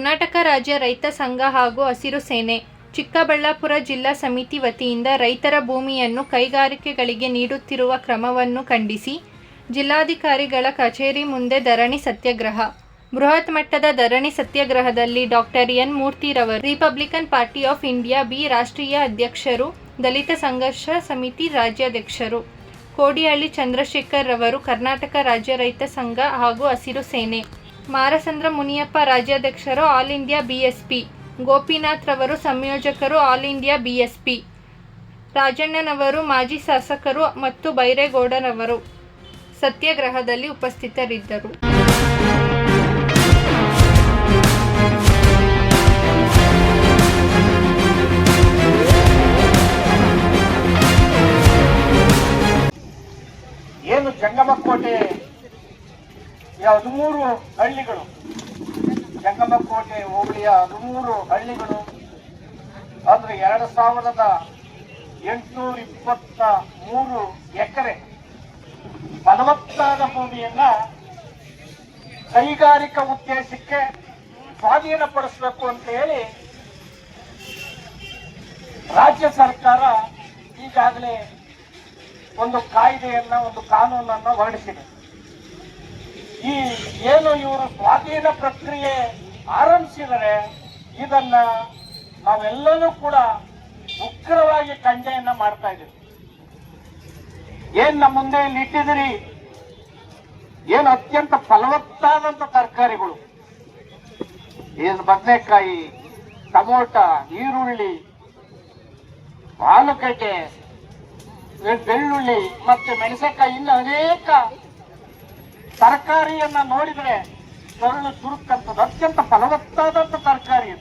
ಕರ್ನಾಟಕ ರಾಜ್ಯ ರೈತ ಸಂಘ ಹಾಗೂ ಹಸಿರು ಸೇನೆ, ಚಿಕ್ಕಬಳ್ಳಾಪುರ ಜಿಲ್ಲಾ ಸಮಿತಿ ವತಿಯಿಂದ ರೈತರ ಭೂಮಿಯನ್ನು ಕೈಗಾರಿಕೆಗಳಿಗೆ ನೀಡುತ್ತಿರುವ ಕ್ರಮವನ್ನು ಖಂಡಿಸಿ ಜಿಲ್ಲಾಧಿಕಾರಿಗಳ ಕಚೇರಿ ಮುಂದೆ ಧರಣಿ ಸತ್ಯಾಗ್ರಹ. ಬೃಹತ್ ಮಟ್ಟದ ಧರಣಿ ಸತ್ಯಾಗ್ರಹದಲ್ಲಿ doctor N. ಮೂರ್ತಿರವರು, Republican party of India B ರಾಷ್ಟ್ರೀಯ ಅಧ್ಯಕ್ಷರು, ದಲಿತ ಸಂಘರ್ಷ ಸಮಿತಿ ರಾಜ್ಯಾಧ್ಯಕ್ಷರು, ಕೋಡಿಹಳ್ಳಿ ಚಂದ್ರಶೇಖರ್ ರವರು, ಕರ್ನಾಟಕ ರಾಜ್ಯ ರೈತ ಸಂಘ ಹಾಗೂ ಹಸಿರು ಸೇನೆ. ಮಾರಸಂದ್ರ ಮುನಿಯಪ್ಪ ರಾಜ್ಯಾಧ್ಯಕ್ಷರು, ಆಲ್ ಇಂಡಿಯಾ ಬಿಎಸ್ಪಿ. ಗೋಪಿನಾಥ್ ರವರು ಸಂಯೋಜಕರು, ಆಲ್ ಇಂಡಿಯಾ ಬಿಎಸ್ಪಿ. ರಾಜಣ್ಣನವರು ಮಾಜಿ ಶಾಸಕರು ಮತ್ತು ಬೈರೇಗೌಡರವರು ಸತ್ಯಾಗ್ರಹದಲ್ಲಿ ಉಪಸ್ಥಿತರಿದ್ದರು. ಏನು ಜಂಗಮಕೋಟೆ ಈ ಹದಿಮೂರು ಹಳ್ಳಿಗಳು? ಜಂಗಮಕೋಟೆ ಹೋಬಳಿಯ ಹದಿಮೂರು ಹಳ್ಳಿಗಳು. ಅಂದ್ರೆ ಎರಡು ಸಾವಿರದ ಎಂಟುನೂರ ಇಪ್ಪತ್ತ ಮೂರು ಎಕರೆ ಫಲವತ್ತಾದ ಭೂಮಿಯನ್ನ ಕೈಗಾರಿಕಾ ಉದ್ದೇಶಕ್ಕೆ ಸ್ವಾಧೀನಪಡಿಸಬೇಕು ಅಂತ ಹೇಳಿ ರಾಜ್ಯ ಸರ್ಕಾರ ಈಗಾಗಲೇ ಒಂದು ಕಾಯ್ದೆಯನ್ನ, ಒಂದು ಕಾನೂನನ್ನ ಹೊರಡಿಸಿದೆ. ಈ ಏನು ಇವರು ಸ್ವಾಧೀನ ಪ್ರಕ್ರಿಯೆ ಆರಂಭಿಸಿದರೆ ಇದನ್ನ ನಾವೆಲ್ಲರೂ ಕೂಡ ಉಗ್ರವಾಗಿ ಖಂಡೆಯನ್ನ ಮಾಡ್ತಾ ಇದ್ದೀವಿ. ಏನ್ ನಮ್ಮ ಮುಂದೆ ಇಟ್ಟಿದಿರಿ ಏನು ಅತ್ಯಂತ ಫಲವತ್ತಾದಂತ ತರಕಾರಿಗಳು? ಏನು ಬದನೆಕಾಯಿ, ಟಮೋಟ, ಈರುಳ್ಳಿ, ಆಲೂಗಡ್ಡೆ ಬೆಳ್ಳುಳ್ಳಿ ಮತ್ತೆ ಮೆಣಸಿನಕಾಯಿ ಇನ್ನು ಅನೇಕ ತರಕಾರಿಯನ್ನ ನೋಡಿದ್ರೆ ಕರುಳು ಚುರುಕಂತದ್ದು ಅತ್ಯಂತ ಫಲವತ್ತಾದಂತ ತರಕಾರಿ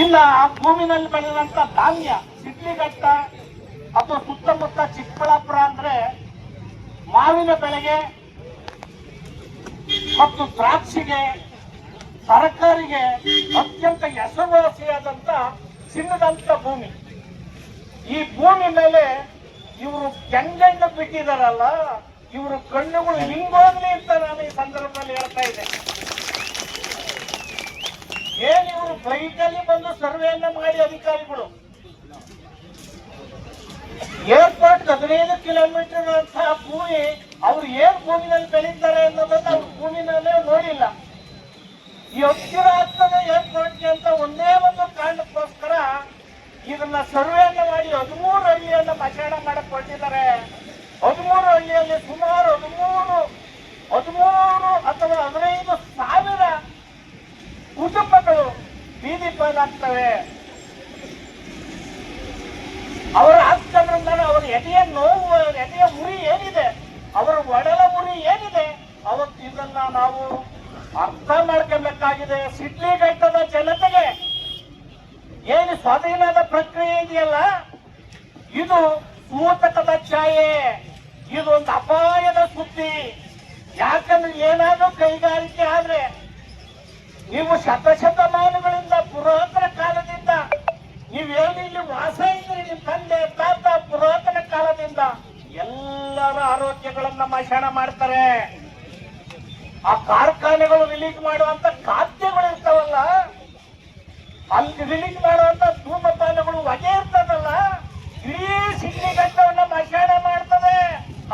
ಇನ್ನ ಆ ಭೂಮಿನಲ್ಲಿ ಬೆಳೆದಂತ ಧಾನ್ಯ ಸಿಡ್ಲಿಘಟ್ಟ ಅಥವಾ ಸುತ್ತಮುತ್ತ ಚಿಕ್ಕಬಳ್ಳಾಪುರ ಅಂದ್ರೆ ಮಾವಿನ ಬೆಳೆಗೆ ಮತ್ತು ದ್ರಾಕ್ಷಿಗೆ, ತರಕಾರಿಗೆ ಅತ್ಯಂತ ಹೆಸರುವಾಸಿಯಾದಂತ ಚಿನ್ನದಂತ ಭೂಮಿ. ಈ ಭೂಮಿ ಮೇಲೆ ಇವರು ಕೆಂಗಣ್ಣ ಬಿಟ್ಟಿದಾರಲ್ಲ ಇವರು ಕಣ್ಣುಗಳು ಹಿಂಗೋಗ್ಲಿ ಅಂತ ನಾನು ಈ ಸಂದರ್ಭದಲ್ಲಿ ಹೇಳ್ತಾ ಇದ್ದೆ ಏನ್ ಇವರು ಬೈಕಲ್ಲಿ ಬಂದು ಸರ್ವೆಯನ್ನ ಮಾಡಿ ಅಧಿಕಾರಿಗಳು? ಏರ್ಪೋರ್ಟ್ ಹದಿನೈದು ಕಿಲೋಮೀಟರ್ ಅಂತ ಭೂಮಿ ಅವ್ರು ಏನ್ ಭೂಮಿನಲ್ಲಿ ಬೆಳೀತಾರೆ ಅನ್ನೋದನ್ನ ಅವ್ರ ಭೂಮಿನಲ್ಲೇ ನೋಡಿಲ್ಲ. ಈ ಹತ್ತಿರ ಏರ್ಪೋರ್ಟ್ಗೆ ಅಂತ ಒಂದೇ ಒಂದು ಕಾರಣಕ್ಕೋಸ್ಕರ ಇದನ್ನ ಸರ್ವೆಯನ್ನ ಮಾಡಿ ಹದಿಮೂರು ಹಳ್ಳಿಯನ್ನ ಮಚಾಣ ಮಾಡಕ್ ಕೊಟ್ಟಿದ್ದಾರೆ ಹದಿಮೂರು ಹಳ್ಳಿಯಲ್ಲಿ ಸುಮಾರು ಹದಿಮೂರು ಹದಿಮೂರು ಅಥವಾ ಹದಿನೈದು ಸಾವಿರ ಕುಟುಂಬಗಳು ಬೀದಿ ಪಾಲಾಗ್ತವೆ. ಅವರ ಆಗ್ತದ್ರಿಂದ ಅವರ ಎದೆಯ ನೋವು ಎದೆಯ ಉರಿ ಏನಿದೆ, ಅವರ ಒಡಲ ಉರಿ ಏನಿದೆ, ಅವತ್ತು ಇದನ್ನ ನಾವು ಅರ್ಥ ಮಾಡ್ಕೊಬೇಕಾಗಿದೆ ಸಿಡ್ಲಿಘಟ್ಟದ ಜನತೆಗೆ ಏನು ಸ್ವಾಧೀನದ ಪ್ರಕ್ರಿಯೆ ಇದೆಯಲ್ಲ? ಇದು ಸೂತಕದ ಛಾಯೆ. ಇದು ಒಂದು ಅಪಾಯದ ಸುದ್ದಿ. ಯಾಕಂದ್ರೆ ಏನಾದ್ರೂ ಕೈಗಾರಿಕೆ ಆದ್ರೆ ನೀವು ಶತಶತಮಾನಗಳಿಂದ ಪುರಾತನ ಕಾಲದಿಂದ ನೀವೇನು ಇಲ್ಲಿ ವಾಸ ಇದ್ರಿ ನಿಮ್ ತಂದೆ, ತಾತ ಪುರಾತನ ಕಾಲದಿಂದ? ಎಲ್ಲರ ಆರೋಗ್ಯಗಳನ್ನ ಮಶಾಣ ಮಾಡ್ತಾರೆ. ಆ ಕಾರ್ಖಾನೆಗಳು ರಿಲೀಸ್ ಮಾಡುವಂತ ಖಾದ್ಯಗಳು ಇರ್ತಾವಲ್ಲ, ಅಲ್ಲಿ ರಿಲೀಸ್ ಮಾಡುವಂತ ಧೂಮಪಾನಗಳು ಹೊಗೆ ಇರ್ತದಲ್ಲ, ಇಡೀ ಸಿಡ್ಲಿಘಟ್ಟವನ್ನ ಮಶಾಣ ಮಾಡ್ತದೆ.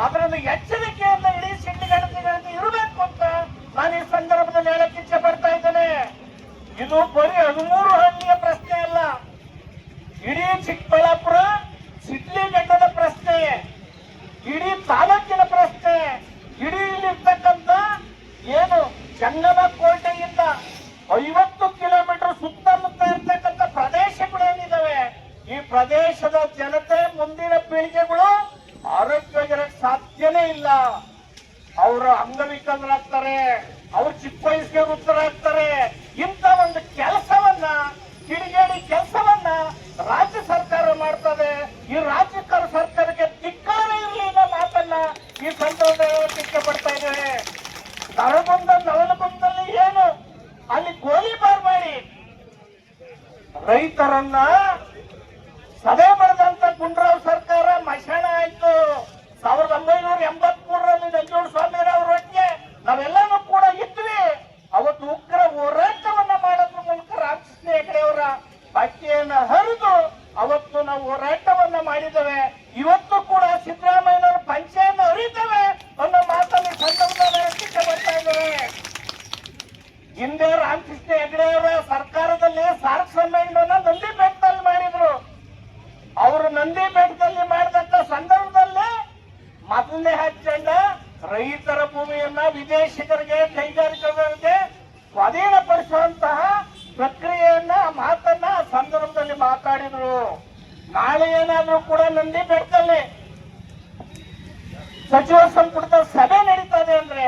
ಅದರೊಂದು ಎಚ್ಚರಿಕೆಯಿಂದ ಇಡೀ ಸಿಡ್ಲಿಘಟ್ಟದಿಂದ ಇರಬೇಕು ಅಂತ ನಾನು ಈ ಸಂದರ್ಭದಲ್ಲಿ ಹೇಳಕ್ಕೆ ಇಚ್ಛೆ ಪಡ್ತಾ ಇದ್ದೇನೆ. ಇದು ಬರೀ ಹದಿಮೂರು ಹಳ್ಳಿಯ ಪ್ರಶ್ನೆ ಅಲ್ಲ. ಇಡೀ ಚಿಕ್ಕಬಳ್ಳಾಪುರ ಸಿಡ್ಲಿಘಟ್ಟದ ಪ್ರಶ್ನೆ, ಇಡೀ ತಾಲೂಕಿನ ಪ್ರಶ್ನೆ, ಇಡೀ ಇಲ್ಲಿರ್ತಕ್ಕಂಥ ಏನು ಜಂಗಮ ಕೋಟೆಯಿಂದ ಐವತ್ತು ಕಿಲೋಮೀಟರ್ ಸುತ್ತಮುತ್ತ ಇರ್ತಕ್ಕಂಥ ಪ್ರದೇಶಗಳೇನಿದಾವೆ? ಈ ಪ್ರದೇಶದ ಜನತೆ ಮುಂದಿನ ಪೀಳಿಗೆಗಳು ಆರೋಗ್ಯವಾಗಿರಕ್ ಸಾಧ್ಯನೇ ಇಲ್ಲ. ಅವರು ಅಂಗವಿಕಲರಾಗ್ತಾರೆ ಅವ್ರು ಚಿಕ್ಕ ವಯಸ್ಸಿಗೆ ವೃತ್ತರಾಗ್ತಾರೆ ಇಂಥ ಒಂದು ಕೆಲಸವನ್ನ, ಕಿಡಿಗೇಡಿ ಕೆಲಸವನ್ನ ರಾಜ್ಯ ಸರ್ಕಾರ ಮಾಡ್ತದೆ. ಈ ರಾಜ್ಯ ಸರ್ಕಾರಕ್ಕೆ ಧಿಕ್ಕಾರ ಇರಲಿ ಅನ್ನೋ ಮಾತನ್ನ ಈ ಸಂದರ್ಭದಲ್ಲಿ ಪಡ್ತಾ ಇದ್ದೇವೆ ನಳಗುಂದ ನವಲಗುಂದಲ್ಲಿ ಏನು? ಅಲ್ಲಿ ಗೋಲಿಬಾರ್ ಮಾಡಿ ರೈತರನ್ನ ಸಭೆ ಬರೆದಂತ ಗುಂಡ್ರಾವ್ ಸರ್ಕಾರ ಮಶಾಣ ಆಯ್ತು ಸಾವಿರದ ಒಂಬೈನೂರ ಎಂಬತ್ ಮೂರರಲ್ಲಿ ನಂಜೋಡ ಸ್ವಾಮಿರವ್ರ ಒಟ್ಟಿಗೆ ನಾವೆಲ್ಲನೂ ಕೂಡ ಇದ್ವಿ ಅವತ್ತು ಹೋರಾಟವನ್ನ ಮಾಡೋದ್ರ ಮೂಲಕ ರಾಮಕೃಷ್ಣ ಹೆಗಡೆ ಅವರ ಬಟ್ಟೆಯನ್ನ ಹರಿದು ಅವತ್ತು ನಾವು ಹೋರಾಟವನ್ನ ಮಾಡಿದ್ದೇವೆ. ಇವತ್ತು ಕೂಡ ಸಿದ್ದರಾಮಯ್ಯನವರು ಪಂಚೆಯನ್ನು ಹರಿತೇವೆ. ಅನ್ನೋ ಮಾತನ್ನು ಬರ್ತಾ ಇದ್ದೇವೆ ಹಿಂದೆ ರಾಮಕೃಷ್ಣ ಹೆಗಡೆ ಅವರ ಸರ್ಕಾರದಲ್ಲಿ ಸಾರ್ಕ್ ಸಮ್ಮೇಳನ ನಂದಿ ಬೆಟ್ಟದಲ್ಲಿ ಮಾಡಿದ್ರು. ಅವರು ನಂದಿ ಬೆಟ್ಟದಲ್ಲಿ ಮಾಡಿದಂತ ಸಂದರ್ಭದಲ್ಲಿ ಮೊದಲನೇ ಹಚ್ಚಂಡ ರೈತರ ಭೂಮಿಯನ್ನ ವಿದೇಶಿಗರಿಗೆ ಕೈಗಾರಿಕೆಗಳಿಗೆ ಸ್ವಾಧೀನಪಡಿಸುವಂತಹ ಪ್ರಕ್ರಿಯೆಯನ್ನ, ಮಾತನ್ನ, ಸಂದರ್ಭದಲ್ಲಿ ಮಾತಾಡಿದ್ರು. ನಾಳೆ ಏನಾದ್ರೂ ಕೂಡ ನಂದಿ ಬೆಟ್ಟದಲ್ಲಿ ಸಚಿವ ಸಂಪುಟದ ಸಭೆ ನಡೀತದೆ ಅಂದ್ರೆ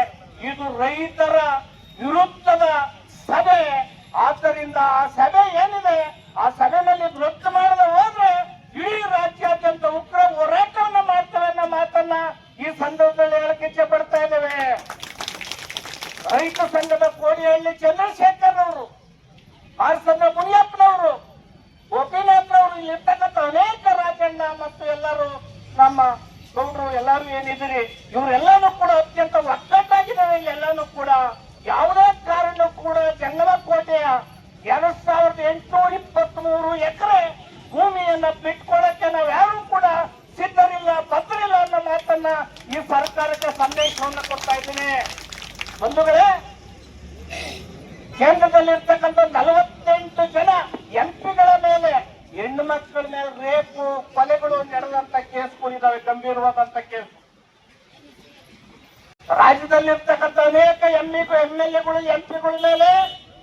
ಇದು ರೈತರ ವಿರುದ್ಧದ ಸಭೆ. ಆದ್ದರಿಂದ ಆ ಸಭೆ ಏನಿದೆ? ಆ ಸಭೆನಲ್ಲಿ ವೃತ್ತ ಮಾಡದೆ ಹೋದ್ರೆ ಇಡೀ ರಾಜ್ಯಾದ್ಯಂತ ಉಗ್ರ ಹೋರಾಟವನ್ನ ಮಾಡ್ತೇವೆ ಅನ್ನೋ ಮಾತನ್ನ ಈ ಸಂದರ್ಭದಲ್ಲಿ ಹೇಳಕ್ಕೆ ಇಚ್ಛೆ ಪಡ್ತಾ ಇದ್ದೇವೆ. ರೈತ ಸಂಘದ ಕೋಡಿಹಳ್ಳಿ ಚಂದ್ರಶೇಖರ್ ಅವರು ಹಾಸನ ಮುನಿಯಪ್ಪನವರು ಗೋಪಿನಾಥ್ ಅವರು ಇರ್ತಕ್ಕಂಥ ಅನೇಕ ರಾಜಣ್ಣ ಮತ್ತು ಎಲ್ಲರೂ ನಮ್ಮ ಗೌಡರು ಎಲ್ಲರೂ ಏನಿದ್ದೀರಿ, ಇವರೆಲ್ಲಾನು ಕೂಡ ಅತ್ಯಂತ ಒಗ್ಗಟ್ಟಾಗಿದ್ದಾವೆ ಎಲ್ಲಾನು ಕೂಡ ಯಾವುದೇ ಕಾರಣ ಕೂಡ ಜಂಗಲ ಕೋಟೆಯ ಎರಡ್ ಸಾವಿರದ ಎಂಟುನೂರ ಇಪ್ಪತ್ತ್ ಮೂರು ಎಕರೆ ಭೂಮಿಯನ್ನ ಬಿಟ್ಕೊಳ್ಳಕ್ಕೆ ನಾವು ಯಾರು ಕೂಡ ಸಿದ್ಧರಿಲ್ಲ, ಬದ್ಧರಿಲ್ಲ ಅನ್ನೋ ಮಾತನ್ನ ಈ ಸರ್ಕಾರಕ್ಕೆ ಸಂದೇಶವನ್ನ ಕೊಡ್ತಾ ಇದ್ದೀನಿ. ಬಂಧುಗಳೇ, ಕೇಂದ್ರದಲ್ಲಿರ್ತಕ್ಕಂಥ ನಲವತ್ತೆಂಟು ಜನ ಎಂಪಿಗಳ ಮೇಲೆ ಹೆಣ್ಣು ಮಕ್ಕಳ ಮೇಲೆ ರೇಪು, ಕೊಲೆಗಳು ನಡೆದಂತ ಕೇಸ್ಗಳಿದಾವೆ ಗಂಭೀರವಾದಂತ ಕೇಸ್. ರಾಜ್ಯದಲ್ಲಿರ್ತಕ್ಕಂಥ ಅನೇಕ ಎಂಇ ಎಂ ಎಲ್ ಎಗಳು ಎಂಪಿಗಳ ಮೇಲೆ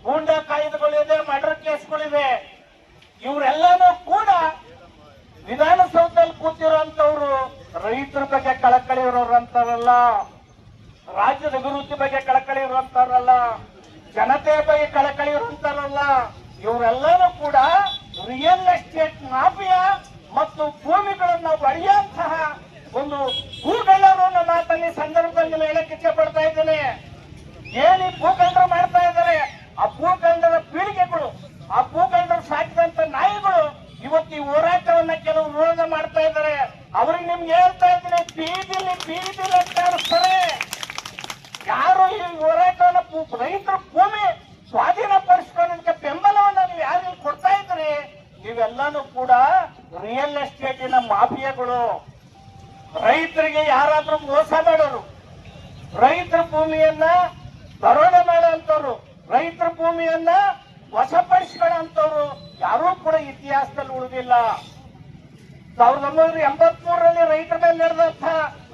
ಗೂಂಡಾ ಕಾಯ್ದೆಗಳಿದೆ ಮರ್ಡರ್ ಕೇಸ್ಗಳಿದೆ ಇವರೆಲ್ಲನೂ ಕೂಡ ವಿಧಾನಸೌಧದಲ್ಲಿ ಕೂತಿರುವಂತವ್ರು ರೈತರ ಬಗ್ಗೆ ಕಳಕಳಿ ಇರೋರು ಅಂತಾರಲ್ಲ ರಾಜ್ಯದ ಅಭಿವೃದ್ಧಿ ಬಗ್ಗೆ ಕಳಕಳಿ ಇರುವಂತಾರಲ್ಲ ಜನತೆಯ ಬಗ್ಗೆ ಕಳಕಳಿ ಇರುವಂತಾರಲ್ಲ ಇವರೆಲ್ಲರೂ ಕೂಡ ರಿಯಲ್ ಮಾಫಿಯಾ ಮತ್ತು ಭೂಮಿಗಳನ್ನ ಒಡೆಯುವಂತಹ ಒಂದು ಭೂಗಳ್ಳರು ಅನ್ನೋ ಮಾತನ್ನ ಈ ಸಂದರ್ಭದಲ್ಲಿ ನಾನು ಹೇಳಕ್ಕೆ ಇಚ್ಛೆ ಪಡ್ತಾ ಇದ್ದೇನೆ ಏನ್ ಈ ಭೂಗಂಡರು ಮಾಡ್ತಾ ಇದ್ದಾರೆ ಆ ಭೂಗಂಡರ ಪೀಳಿಗೆಗಳು ಆ ಭೂಗಂಡರು ಸಾಕಿದಂತ ನಾಯಿಗಳು ಇವತ್ತು ಈ ಹೋರಾಟವನ್ನ ಕೆಲವು ವಿರೋಧ ಮಾಡ್ತಾ ಇದ್ದಾರೆ ಅವ್ರಿಗೆ ನಿಮ್ಗೆ ಹೇಳ್ತಾ ಇದ್ದೀನಿ ಬೀದಿಲಿ ಬೀದಿಲಿ ಅಂತ ಆಡಿಸ್ತಾರೆ ಯಾರು ಈ ಹೋರಾಟವನ್ನ ಪು- ರೈತರ ಭೂಮಿ ಸ್ವಾಧೀನಪಡಿಸ್ಕೊಳ್ಳೋದಕ್ಕೆ ಬೆಂಬಲವನ್ನ ನೀವು ಯಾರಿಗೆ ಕೊಡ್ತಾ ಇದ್ರಿ ನೀವೆಲ್ಲಾನು ಕೂಡ ರಿಯಲ್ ಎಸ್ಟೇಟಿನ ಮಾಫಿಯಾಗಳು. ರೈತರಿಗೆ ಯಾರಾದ್ರೂ ಮೋಸ ಮಾಡೋರು. ರೈತರ ಭೂಮಿಯನ್ನ ದರೋಡೆ ಮಾಡೋಂಥವ್ರು ರೈತರ ಭೂಮಿಯನ್ನ ವಶಪಡಿಸ್ಕೊಳ್ಳೋಂಥವ್ರು ಯಾರೂ ಕೂಡ ಇತಿಹಾಸದಲ್ಲಿ ಉಳಿದಿಲ್ಲ. ಸಾವಿರದ ಒಂಬೈನೂರ ಎಂಬತ್ ರೈತರ ಮೇಲೆ ನಡೆದಂತ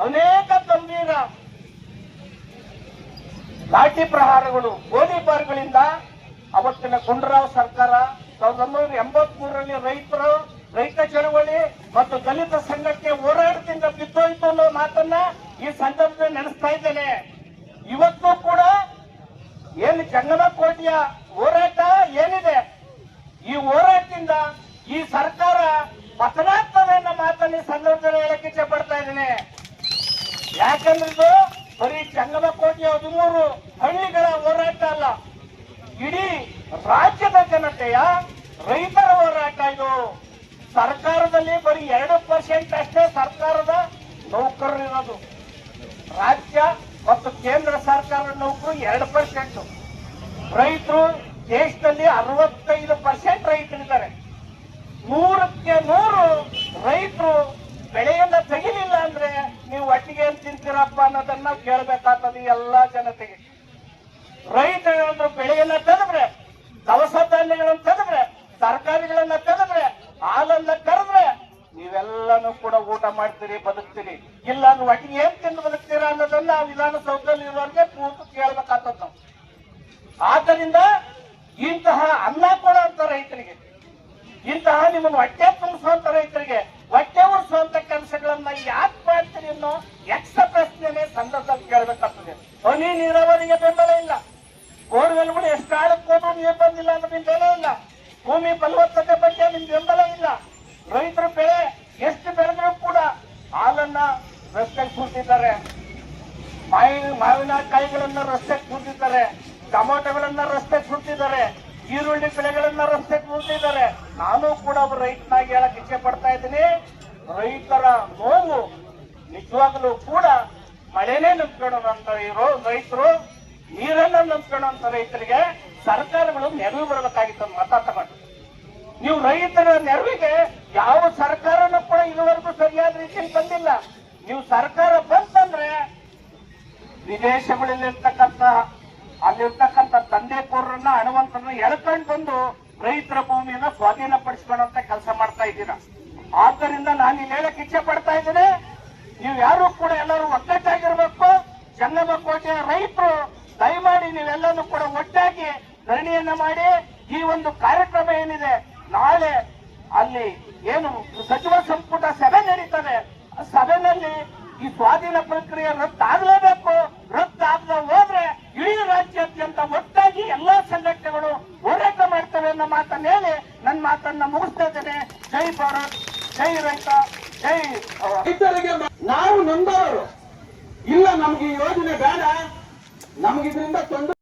ಅನೇಕ ಗಂಭೀರ ಲಾಠಿ ಪ್ರಹಾರಗಳು ಗೋಲಿಬಾರ್ಗಳಿಂದ ಅವತ್ತಿನ ಗುಂಡರಾವ್ ಸರ್ಕಾರ ಸಾವಿರದ ಒಂಬೈನೂರ ಎಂಬತ್ ರೈತರು ರೈತ ಚಳವಳಿ ಮತ್ತು ದಲಿತ ಸಂಘಕ್ಕೆ ಹೋರಾಟದಿಂದ ಬಿದ್ದೋಯ್ತು ಅನ್ನೋ ಮಾತನ್ನ ಈ ಸಂದರ್ಭದಲ್ಲಿ ನಡೆಸ್ತಾ ಇದ್ದೇನೆ. ಇವತ್ತು ಕೂಡ ಏನು ಜಂಗಮಕೋಟೆಯ ಹೋರಾಟ ಏನಿದೆ? ಈ ಹೋರಾಟದಿಂದ ಈ ಸರ್ಕಾರ ಪತನಾಗ್ತದೆ ಅನ್ನೋ ಮಾತನ್ನ ಈ ಸಂದರ್ಭದಲ್ಲಿ ಹೇಳಕ್ಕೆ ಇಚ್ಛೆ ಪಡ್ತಾ ಇದ್ದೇನೆ. ಯಾಕಂದ್ರೆ ಇದು ಬರೀ ಚಂಗಮಕೋಟೆಯ ಹದಿಮೂರು ಹಳ್ಳಿಗಳ ಹೋರಾಟ ಅಲ್ಲ, ಇಡೀ ರಾಜ್ಯದ ಜನತೆಯ ರೈತರ ಹೋರಾಟ ಇದು. ಸರ್ಕಾರದಲ್ಲಿ ಬರೀ ಎರಡು ಪರ್ಸೆಂಟ್ ಅಷ್ಟೇ ಸರ್ಕಾರದ ನೌಕರರು ಇರೋದು. ರಾಜ್ಯ ಮತ್ತು ಕೇಂದ್ರ ಸರ್ಕಾರದ ನೌಕರು ಎರಡು ಪರ್ಸೆಂಟ್ ರೈತರು ದೇಶದಲ್ಲಿ ಅರವತ್ತೈದು ಪರ್ಸೆಂಟ್ ರೈತರಿದ್ದಾರೆ. ನೂರಕ್ಕೆ ನೂರು ರೈತರು ಬೆಳೆಯನ್ನ ತೆಗಿಲಿಲ್ಲ ಅಂದ್ರೆ ನೀವು ಒಟ್ಟಿಗೆ ಏನ್ ತಿಂತೀರಪ್ಪ ಅನ್ನೋದನ್ನ ಕೇಳ್ಬೇಕಾಗ್ತದೆ ಎಲ್ಲಾ ಜನತೆಗೆ. ರೈತರು ಬೆಳೆಯನ್ನ ತೆಗೆದ್ರೆ, ದವಸ ಧಾನ್ಯಗಳನ್ನ ತೆಗೆದ್ರೆ, ತರಕಾರಿಗಳನ್ನ ತೆಗೆದ್ರೆ ಹಾಲನ್ನ ಕರೆದ್ರೆ ನೀವೆಲ್ಲನೂ ಕೂಡ ಊಟ ಮಾಡ್ತೀರಿ, ಬದುಕ್ತೀರಿ. ಇಲ್ಲ ಅಂದ್ರೆ ಒಟ್ಟಿಗೆ ಏನ್ ತಿಂದು ಬದುಕ್ತೀರಾ ಅನ್ನೋದನ್ನ ವಿಧಾನಸೌಧದಲ್ಲಿ ಇರೋರಿಗೆ ಕೂತು ಕೇಳ್ಬೇಕಾಗ್ತದ ಆದ್ದರಿಂದ ಇಂತಹ ಅನ್ನ ಕೊಡುವಂತ ರೈತರಿಗೆ, ಇಂತಹ ನಿಮ್ಮನ್ನು ಹೊಟ್ಟೆ ತುಂಬಿಸುವಂತ ರೈತರಿಗೆ, ಹೊಟ್ಟೆ ಉಳಿಸುವಂತ ಕೆಲಸಗಳನ್ನ ಯಾಕೆ ಮಾಡ್ತೀರಿ ಅನ್ನೋ ಯಕ್ಷ ಪ್ರಶ್ನೆ ಸಂದರ್ಭದಲ್ಲಿ ಕೇಳಬೇಕಾಗ್ತದೆ. ಹನಿ ನೀರಾವರಿಗೆ ಬೆಂಬಲ ಇಲ್ಲ. ಬೋರ್ವೆಲ್ಗಳು ಎಷ್ಟು ಕಾಲಕ್ಕೆ ಹೋದ್ರು ನೀರು ಬಂದಿಲ್ಲ ಅಂದ್ರೆ ಬೆಂಬಲ ಇಲ್ಲ. ಭೂಮಿ ಫಲವತ್ತತೆ ಬಗ್ಗೆ ನಿಮ್ ಬೆಂಬಲ ಇಲ್ಲ ರೈತರು ಬೆಳೆ ಎಷ್ಟು ಬೆಳೆದ್ರು ಕೂಡ ಹಾಲನ್ನ ರಸ್ತೆಗೆ ಸುಟ್ಟಿದ್ದಾರೆ ಮಾವಿನ ಕಾಯಿಗಳನ್ನ ರಸ್ತೆಗೆ ಸುಟ್ಟಿದ್ದಾರೆ ಟೊಮೊಟೊಗಳನ್ನ ರಸ್ತೆಗೆ ಸುಟ್ಟಿದ್ದಾರೆ ಈರುಳ್ಳಿ ಬೆಳೆಗಳನ್ನ ರಸ್ತೆಗೆ ಸುಟ್ಟಿದ್ದಾರೆ ನಾನು ಕೂಡ ಒಬ್ಬ ರೈತನಾಗಿ ಹೇಳಕ್ ಇಚ್ಛೆ ಪಡ್ತಾ ಇದ್ದೀನಿ. ರೈತರ ನೋವು ನಿಜವಾಗ್ಲೂ ಕೂಡ ಮಳೆನೇ ನಂಬ್ಕೊಳ್ಳೋದಂತ ಇರೋ ರೈತರು. ನೀರನ್ನ ನಂಬ್ಕೊಳ್ಳುವಂತ ರೈತರಿಗೆ ಸರ್ಕಾರಗಳು ನೆರವು ಬರಬೇಕಾಗಿತ್ತು ಮತ ತಗೊಂಡು. ನೀವು ರೈತರ ನೆರವಿಗೆ ಯಾವ ಸರ್ಕಾರನೂ ಕೂಡ ಇದುವರೆಗೂ ಸರಿಯಾದ ರೀತಿಯಲ್ಲಿ ಬಂದಿಲ್ಲ. ನೀವು ಸರ್ಕಾರ ಬಂತಂದ್ರೆ ವಿದೇಶಗಳಲ್ಲಿರ್ತಕ್ಕಂತ ಅಲ್ಲಿರ್ತಕ್ಕಂಥ ತಂದೆ ಪೂರ್ರನ್ನ ಹಣವಂತರನ್ನ ಎಳ್ಕೊಂಡು ಬಂದು ರೈತರ ಭೂಮಿಯನ್ನ ಸ್ವಾಧೀನಪಡಿಸ್ಕೊಳ್ಳುವಂತ ಕೆಲಸ ಮಾಡ್ತಾ ಇದ್ದೀರಾ? ಆದ್ದರಿಂದ ನಾನು ಇಲ್ಲಿ ಹೇಳಕ್ ಇಚ್ಛೆ ಪಡ್ತಾ ಇದ್ದೀನಿ, ನೀವು ಯಾರು ಕೂಡ ಎಲ್ಲರೂ ಒಗ್ಗಟ್ಟಾಗಿರ್ಬೇಕು. ಚನ್ನಬಕೋಟೆಯ ರೈತರು ದಯಮಾಡಿ ನೀವೆಲ್ಲರೂ ಕೂಡ ಒಟ್ಟಾಗಿ ಧರಣಿಯನ್ನ ಮಾಡಿ ಈ ಒಂದು ಕಾರ್ಯಕ್ರಮ ಏನಿದೆ, ನಾಳೆ ಅಲ್ಲಿ ಏನು ಸಚಿವ ಸಂಪುಟ ಸಭೆ ನಡೀತದೆ ಸಭೆನಲ್ಲಿ ಈ ಸ್ವಾಧೀನ ಪ್ರಕ್ರಿಯೆ ರದ್ದಾಗಲೇಬೇಕು ರದ್ದಾಗದ ಹೋದ್ರೆ ಇಡೀ ರಾಜ್ಯಾದ್ಯಂತ ಒಟ್ಟಾಗಿ ಎಲ್ಲಾ ಸಂಘಟನೆಗಳು ಹೋರಾಟ ಮಾಡ್ತವೆ ಅನ್ನೋ ಮಾತನ್ನ ಹೇಳಿ ನನ್ನ ಮಾತನ್ನ ಮುಗಿಸ್ತಾ ಇದ್ದೇನೆ. ಜೈ ಭಾರತ್, ಜೈ ರೈತ, ಜೈ. ರೈತರಿಗೆ ನಾವು ನೊಂದವರು. ಇಲ್ಲ, ನಮ್ಗೆ ಈ ಯೋಜನೆ ಬೇಡ. ನಮ್ಗೆ ಇದರಿಂದ ತೊಂದರೆ